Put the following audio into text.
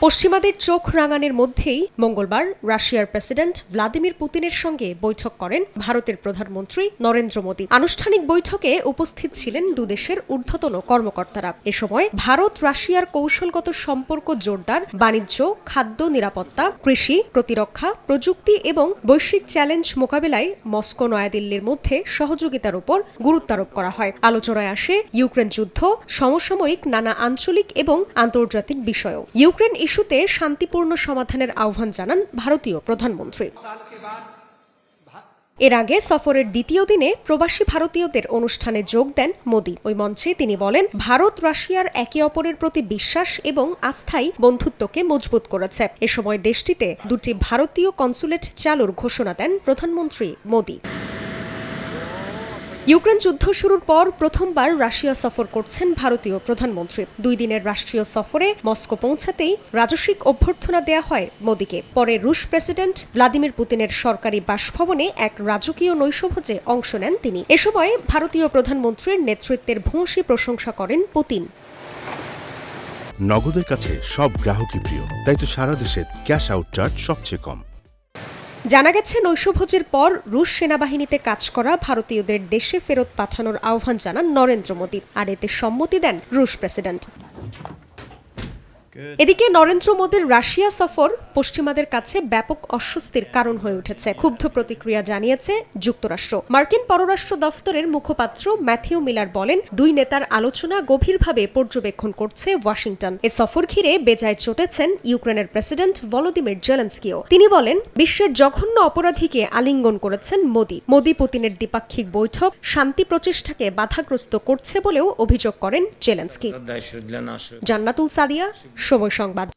পশ্চিমাদের চোখ রাঙানের মধ্যেই মঙ্গলবার রাশিয়ার প্রেসিডেন্ট ভ্লাদিমির পুতিনের সঙ্গে বৈঠক করেন ভারতের প্রধানমন্ত্রী নরেন্দ্র মোদী। আনুষ্ঠানিক বৈঠকে উপস্থিত ছিলেন দুদেশের ঊর্ধ্বতন কর্মকর্তারা। এ সময় ভারত রাশিয়ার কৌশলগত সম্পর্ক জোরদার, বাণিজ্য, খাদ্য নিরাপত্তা, কৃষি, প্রতিরক্ষা, প্রযুক্তি এবং বৈশ্বিক চ্যালেঞ্জ মোকাবেলায় মস্কো নয়াদিল্লির মধ্যে সহযোগিতার উপর গুরুত্বারোপ করা হয়। আলোচনায় আসে ইউক্রেন যুদ্ধ, সমসাময়িক নানা আঞ্চলিক এবং আন্তর্জাতিক বিষয়ও। ইউক্রেন ইস্যুতে শান্তিপূর্ণ সমাধানের আহ্বান জানান ভারতীয় প্রধানমন্ত্রী। এর আগে সফরের দ্বিতীয় দিনে প্রবাসী ভারতীয়দের অনুষ্ঠানে যোগ দেন মোদী। ওই মঞ্চে তিনি বলেন, ভারত রাশিয়ার একে অপরের প্রতি বিশ্বাস এবং আস্থাই বন্ধুত্বকে মজবুত করেছে। এ সময় দেশটিতে দুটি ভারতীয় কনসুলেট চালুর ঘোষণা দেন প্রধানমন্ত্রী মোদী। ইউক্রেন যুদ্ধ শুরুর পর প্রথমবার রাশিয়া সফর করছেন ভারতীয় প্রধানমন্ত্রী। দুই দিনের রাষ্ট্রীয় সফরে মস্কো পৌঁছাতেই রাজস্বিক অভ্যর্থনা দেয়া হয় মোদীকে। পরে রুশ প্রেসিডেন্ট ভ্লাদিমির পুতিনের সরকারি বাসভবনে এক রাজকীয় নৈশভোজে অংশ নেন তিনি। এ সময় ভারতীয় প্রধানমন্ত্রীর নেতৃত্বের ভূয়সী প্রশংসা করেন পুতিন। নগদের কাছে সব গ্রাহকই প্রিয়, তাই তো সারা দেশে ক্যাশ আউট চার্জ সবচেয়ে কম। জানা গেছে, নৈশভোজের পর রুশ সেনাবাহিনীতে কাজ করা ভারতীয়দের দেশে ফেরত পাঠানোর আহ্বান জানান নরেন্দ্র মোদী, আর এতে সম্মতি দেন রুশ প্রেসিডেন্ট। এদিকে নরেন্দ্র মোদীর রাশিয়া সফর পশ্চিমাদের কাছে ব্যাপক অস্বস্তির কারণ হয়ে উঠেছে ক্ষুব্ধ প্রতিক্রিয়া জানিয়েছে যুক্তরাষ্ট্র। মার্কিন পররাষ্ট্র দফতরের মুখপাত্র ম্যাথিউ মিলার বলেন দুই নেতার আলোচনা গভীরভাবে পর্যবেক্ষণ করছে ওয়াশিংটন। এ সফর ঘিরে বেজায় চটেছেন ইউক্রেনের প্রেসিডেন্ট ভলোদিমির জেলেন্সকিও। তিনি বলেন বিশ্বের জঘন্য অপরাধীকে আলিঙ্গন করেছেন মোদি। মোদি পুতিনের দ্বিপাক্ষিক বৈঠক শান্তি প্রচেষ্টাকে বাধাগ্রস্ত করছে বলেও অভিযোগ করেন জেলেন্সকি। জান্নাতুল সাদিয়া সময় সংবাদ।